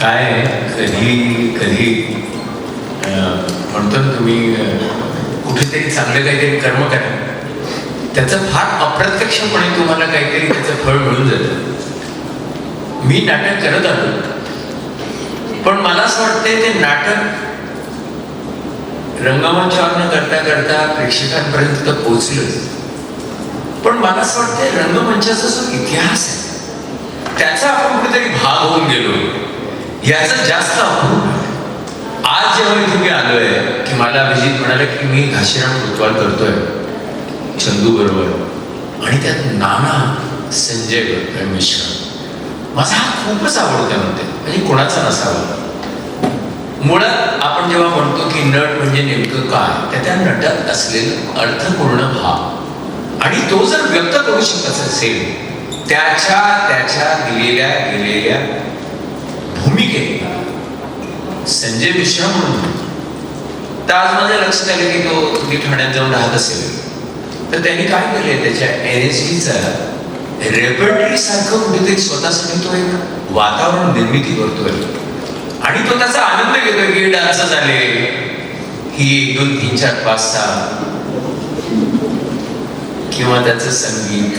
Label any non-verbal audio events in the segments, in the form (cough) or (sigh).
काय कधी कधी म्हणतो ना तुम्ही कुठेतरी चांगले काहीतरी कर्म करा. त्याचं फार अप्रत्यक्षपणे तुम्हाला काहीतरी त्याचं फळ मिळून जातं. मी नाटक करत आलो. पण मला असं वाटतंय ते नाटक रंगमंचावर न करता करता प्रेक्षकांपर्यंत तर पोहोचलंच. पण मला असं वाटतंय रंगमंचाचा जो इतिहास आहे त्याचा आपण कुठेतरी भाग होऊन गेलो. याचा जास्त आज जेव्हा मी आलोय की मला अभिजित म्हणाले की मी घाशीराम कोतवाल करतोय चंदू बरोबर आणि त्यात नाना संजय करतोय मिश्रा. माझा हा खूपच आवडता म्हणते. म्हणजे कोणाचा नसावा. मुळात आपण जेव्हा म्हणतो की नट म्हणजे नेमकं काय तर त्या नटात असलेलं अर्थपूर्ण भाव. आणि तो जर व्यक्त करू शकत असेल त्याच्या त्याच्या दिलेल्या गेलेल्या संजय मिश्रा म्हणून तर आज माझ्या लक्षात आलं की तो तुम्ही ठाण्यात जाऊन राहत असेल. तर त्यांनी काय केलंय? त्याच्या एन एस डीचा रेपर्टरी सारखं कुठेतरी स्वतःसाठी तो एक वातावरण निर्मिती करतोय. आणि तो त्याचा आनंद घेतोय की डान्स झाले. ही एक दोन तीन चार पाच सहा. किंवा त्याचं संगीत.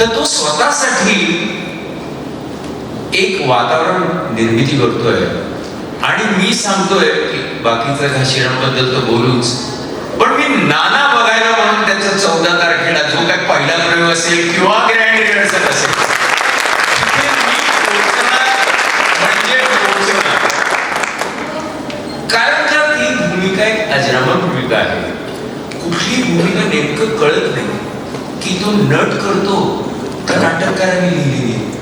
तर तो स्वतःसाठी एक वातावरण निर्मिती करतोय. आणि मी सांगतोय की बाकीचं घाशिरांबद्दल तर बोलूच पण मी नाना बघायला म्हणून त्याच्या चौदा तारखेला जो काय पहिला प्रयोग असेल किंवा ग्रँड रिहर्सल असेल म्हणजे. कारण का ती भूमिका एक अजरामर भूमिका आहे कुठली भूमिका नेमकं कळत नाही की तो नट करतो तर नाटककाराने लिहिलेली आहे.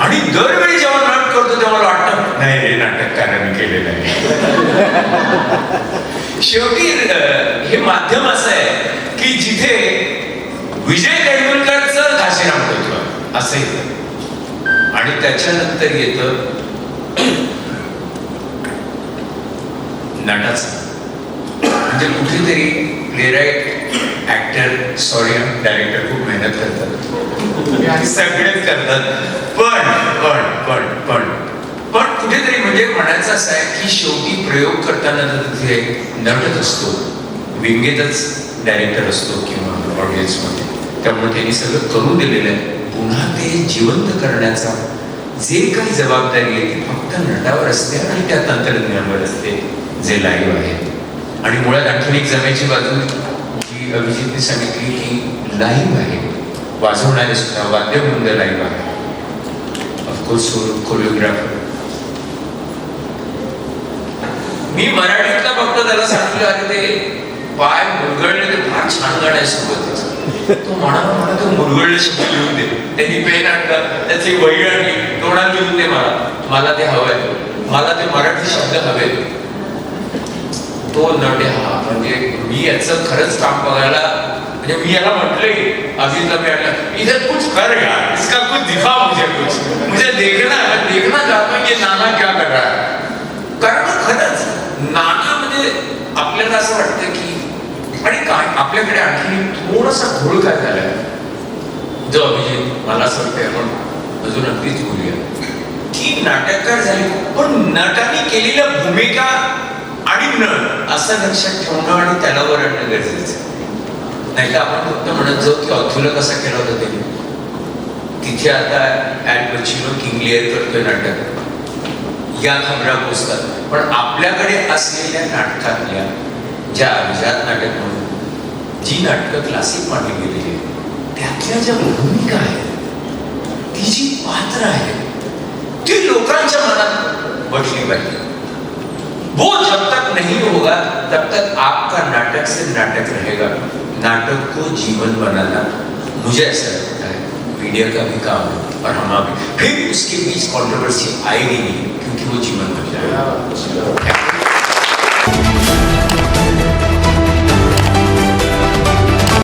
आणि दरवेळी जेव्हा नट करतो तेव्हा मला वाटतं. नाही हे नाटककाराने केलेलं आहे. (laughs) शेवटी हे माध्यम असं आहे की जिथे विजय तेंडुलकरचं घाशीराम करतो असं येतं आणि त्याच्यानंतर येतं (clears throat) नटाचं म्हणजे कुठेतरी प्लेराईट ऍक्टर सॉरी डायरेक्टर खूप मेहनत करतात. आणि (laughs) सगळेच करतात. पण पण पण पण पण कुठेतरी म्हणजे म्हणायचं असं आहे की शेवटी प्रयोग करताना तर तिथे नटत असतो विंगेतच डायरेक्टर असतो किंवा ऑडियन्समध्ये त्यामुळे त्यांनी सगळं करू दिलेलं आहे. पुन्हा ते जिवंत करण्याचा जे काही जबाबदारी आहे ती फक्त नटावर असते आणि त्या तंत्रज्ञानावर असते जे लाईव्ह आहे. आणि मुळात आणखीन एक जमेची बाजू जी अभिजितने सांगितली की लाईव्ह आहे. वाजवणारे सुद्धा वाद्यवृंद लाईव्ह आहे. ऑफकोर्स कोरिओग्राफर मी मराठीतला फक्त त्याला सांगितलं अरे ते पाय मुरगळले ते फार छान गाणं आहे सोबत तो म्हणाला मला तो मुरगळले शब्द लिहून दे. त्यांनी पेन आणलं त्याची वही आणली तोंडात लिहून दे मला. मला ते हवंय. मला ते मराठी शब्द हवे. तो नटे हा म्हणजे मी याचं खरंच काम बघायला म्हणजे मी याला म्हटले अभिजितला मी इधर कुछ कर यार इसका कुछ दिखा मुझे कुछ. मुझे देखना है देखना चाहता ये नाना क्या कर रहा है. कारण खरंच नाना म्हणजे आपल्याला असं वाटतं की आणि काय आपल्याकडे आणखी थोडासा घोळ काय झालाय? जो अभिजित मला असं वाटतंय आपण अजून अगदीच बोलूया. की नाटककार झाली पण नटाने केलेल्या भूमिका आणि नट असं लक्षात ठेवणं आणि त्याला वर आणणं गरजेचं नाही तर आपण फक्त म्हणत जाऊ की अथुला कसा केला होता त्यांनी तिथे आता ॲड पचिनो किंग लिअर करतोय नाटक. या खबरा पोचतात. पण आपल्याकडे असलेल्या नाटकातल्या ज्या अभिजात नाटक म्हणून जी नाटकं क्लासिक मानली गेलेली आहेत त्यातल्या ज्या भूमिका आहेत ती जी पात्र आहेत ती लोकांच्या मनात बसली पाहिजे. वो जब तक नहीं होगा तब तक आपका नाटक से नाटक रहेगा. नाटक को जीवन बनाना। मुझे ऐसा लगता है मीडिया का भी काम है और हम भी फिर उसके बीच कंट्रोवर्सी आएगी नहीं, क्योंकि वो जीवन बन जाएगा।